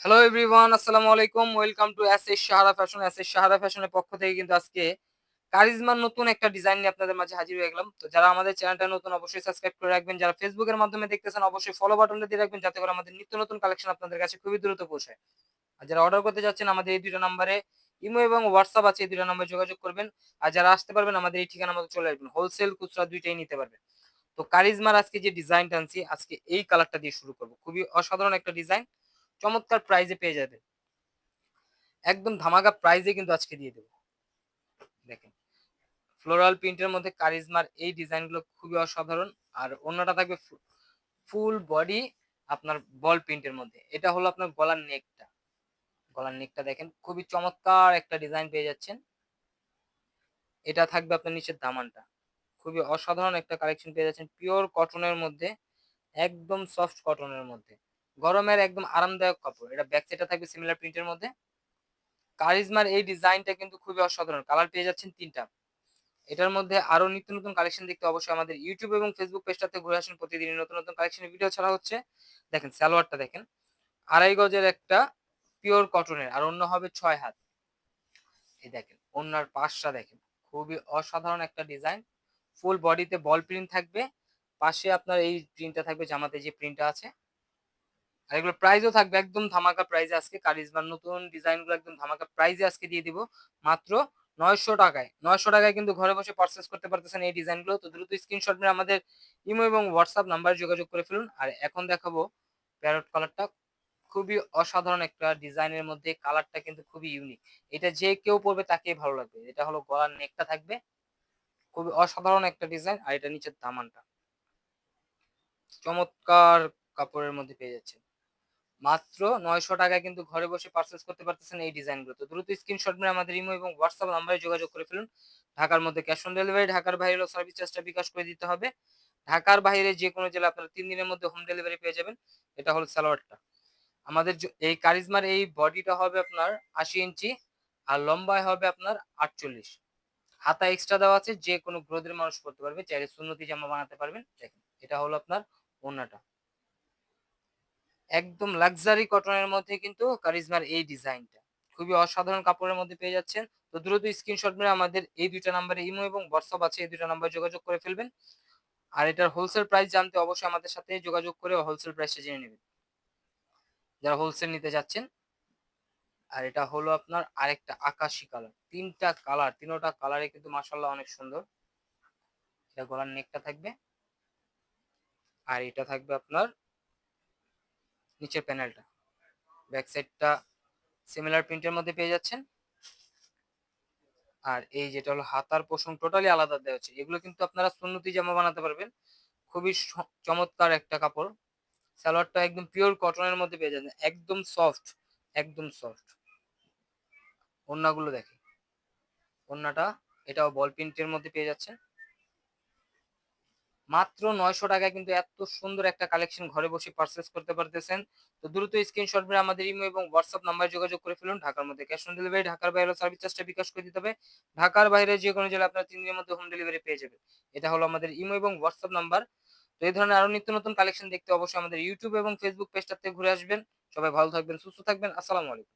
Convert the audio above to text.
Hello everyone আসসালামু আলাইকুম। Welcome to S S Sahara fashion S S Sahara ফ্যাশনের পক্ষ থেকে কিন্তু আজকে কারিজমার নতুন একটা ডিজাইন নিয়ে আপনাদের মাঝে হাজির হয়ে গেলাম। তো যারা আমাদের চ্যানেলটা নতুন, অবশ্যই সাবস্ক্রাইব করে রাখবেন। যারা ফেসবুকের মাধ্যমে দেখতেছেন, অবশ্যই ফলো বাটনটা দিয়ে রাখবেন, যাতে করে আমাদের নিত্য নতুন কালেকশন আপনাদের কাছে খুবই দ্রুত পৌঁছায় আর যারা অর্ডার করতে যাচ্ছেন, আমাদের এই দুটো নাম্বারে ইমো এবং হোয়াটসঅ্যাপ আছে, এই দুটো নাম্বারে যোগাযোগ করবেন। আর যারা আসতে পারবেন, আমাদের এই ঠিকানা মতো চলে আসবেন। হোলসেল খুচরা দুইটাই নিতে পারবেন। তো কারিজমার আজকে যে ডিজাইনটা আনছি, আজকে এই কালারটা দিয়ে শুরু করব। খুবই অসাধারণ একটা ডিজাইন চমৎকার প্রাইজে পেয়ে যাবে। একদম ধামাকা প্রাইজে কিন্তু আজকে দিয়ে দেবো। দেখেন ফ্লোরাল প্রিন্টের মধ্যে কারিজমার এই ডিজাইনগুলো খুবই অসাধারণ। আর অন্যটা থাকবে ফুল বডি আপনার বল প্রিন্টের মধ্যে। এটা হলো আপনার গলার নেকটা গলার নেকটা দেখেন, খুবই চমৎকার একটা ডিজাইন পেয়ে যাচ্ছেন। এটা থাকবে আপনার নিচের দামানটা। খুবই অসাধারণ একটা কালেকশন পেয়ে যাচ্ছেন। পিওর কটনের মধ্যে, একদম সফট কটনের মধ্যে। গরমের একদম আরামদায়ক কাপড়। এটা ব্যাক সাইডটা থাকবে সিমিলার প্রিন্টের মধ্যে। কারিজমার এই ডিজাইনটা কিন্তু খুবই অসাধারণ। কালার পেয়ে যাচ্ছেন তিনটা। এটার মধ্যে আরও নিত্য নতুন কালেকশন দেখতে অবশ্যই আমাদের ইউটিউব এবং ফেসবুক পেজটাতে ঘুরে আসেন। প্রতিদিন নতুন নতুন কালেকশনের ভিডিও ছাড়া হচ্ছে। দেখেন, সালোয়ারটা দেখেন। আড়াই গজের একটা পিওর কটনের আর অন্য হবে ছয় হাত। এই দেখেন অন্যার পাশটা দেখেন। খুবই অসাধারণ একটা ডিজাইন ফুল বডিতে বল প্রিন্ট থাকবে। পাশে আপনার এই প্রিন্টটা থাকবে, জামাতে যে প্রিন্টটা আছে। আর এগুলো প্রাইসও থাকবে একদম ধামাকা প্রাইজে আজকে। কারিজমার নতুন ডিজাইনগুলো একদম ধামাকা প্রাইজে আজকে দিয়ে দিব। মাত্র নয়শো টাকায়। নয়শো টাকায় কিন্তু ঘরে বসে পারচেস করতে পারতেছেন এই ডিজাইনগুলো তো দ্রুত স্ক্রিনশট নিয়ে আমাদের ইমো এবং হোয়াটসঅ্যাপ নাম্বারে যোগাযোগ করে ফেলুন। আর এখন দেখাবো প্যারট কালারটা খুবই অসাধারণ একটা ডিজাইনের মধ্যে কালারটা কিন্তু খুবই ইউনিক এটা যে কেউ পরবে তাকেই ভালো লাগবে। এটা হলো গলার নেকটা থাকবে। খুবই অসাধারণ একটা ডিজাইন আর এটা নিচের দামানটা। চমৎকার কাপড়ের মধ্যে পেয়ে যাচ্ছে মাত্র নয়শো টাকায় কিন্তু ঘরে বসে পার্সেস করতে পারতেছেন এই ডিজাইনগুলো তো দ্রুত স্ক্রিনশট মেরে আমাদের ইমো এবং হোয়াটসঅ্যাপ নাম্বারে যোগাযোগ করে ফেলুন। ঢাকার মধ্যে ক্যাশ অন ডেলিভারি ঢাকার বাইরে সার্ভিস চার্জটা বিকাশ করে দিতে হবে। ঢাকার বাইরে যে কোনো জেলা আপনারা তিন দিনের মধ্যে হোম ডেলিভারি পেয়ে যাবেন। এটা হলো সালোয়ারটা। আমাদের এই কারিজমার এই বডিটা হবে আপনার আশি ইঞ্চি আর লম্বায় হবে আপনার আটচল্লিশ। হাতা এক্সট্রা দেওয়া আছে, যে কোনো গ্রোদের মানুষ করতে পারবে। চাইলে সুন্নতি জামা বানাতে পারবেন। দেখেন, এটা হলো আপনার ওনাটা একদম লাক্সারি কটনের মধ্যে কিন্তু কারিজমার এই ডিজাইনটা খুবই অসাধারণ কাপড়ের মধ্যে পেয়ে যাচ্ছেন। তো দ্রুত স্ক্রিনশট মেরে আমাদের এই দুইটা নাম্বারে ইমো এবং হোয়াটসঅ্যাপ আছে, এই দুইটা নাম্বার যোগাযোগ করে ফেলবেন। আর এটার হোলসেল প্রাইস জানতে অবশ্যই আমাদের সাথে যোগাযোগ করে হোলসেল প্রাইসটা জেনে নেবেন। যারা হোলসেল নিতে যাচ্ছেন, আর এটা হলো আপনার আরেকটা আকাশি কালার তিনটা কালার তিনোটা কালারে কিন্তু মাসাল্লাহ অনেক সুন্দর। এটা গলার নেকটা থাকবে। আর এটা থাকবে আপনার নিচের প্যানেলটা ব্যাক সাইডটা সিমিলার প্রিন্টের মধ্যে পেয়ে যাচ্ছেন। আর এই যেটা হলো হাতার পোষণ টোটালি আলাদা দেওয়া হচ্ছে। এগুলো কিন্তু আপনারা সুন্নতি জামা বানাতে পারবেন। খুবই চমৎকার একটা কাপড়। সালোয়ারটা একদম পিওর কটনের মধ্যে পেয়ে যাচ্ছেন। একদম সফট একদম সফট ওন্নাগুলো দেখে ওন্নাটা এটাও বল প্রিন্টের মধ্যে পেয়ে যাচ্ছেন। মাত্র নয়শো টাকায় কিন্তু এত সুন্দর একটা কালেকশন ঘরে বসে পারচেস করতে পারতেছেন। তো দ্রুত স্ক্রিনশট মেরে আমাদের ইমো এবং হোয়াটসঅ্যাপ নাম্বার যোগাযোগ করে ফেলুন, ঢাকার মধ্যে ক্যাশ অন ডেলিভারি ঢাকার বাইরে সার্ভিস চার্জটা বিকাশ করে দিতে হবে। ঢাকার বাইরে যে কোনো জেলা আপনার তিন দিনের মধ্যে হোম ডেলিভারি পেয়ে যাবে এটা হলো আমাদের ইমো এবং হোয়াটসঅ্যাপ নাম্বার তো এই ধরনের আরও নিত্য নতুন কালেকশন দেখতে অবশ্যই আমাদের ইউটিউব এবং ফেসবুক পেজটাতে ঘুরে আসবেন। সবাই ভালো থাকবেন, সুস্থ থাকবেন। আসসালামু আলাইকুম।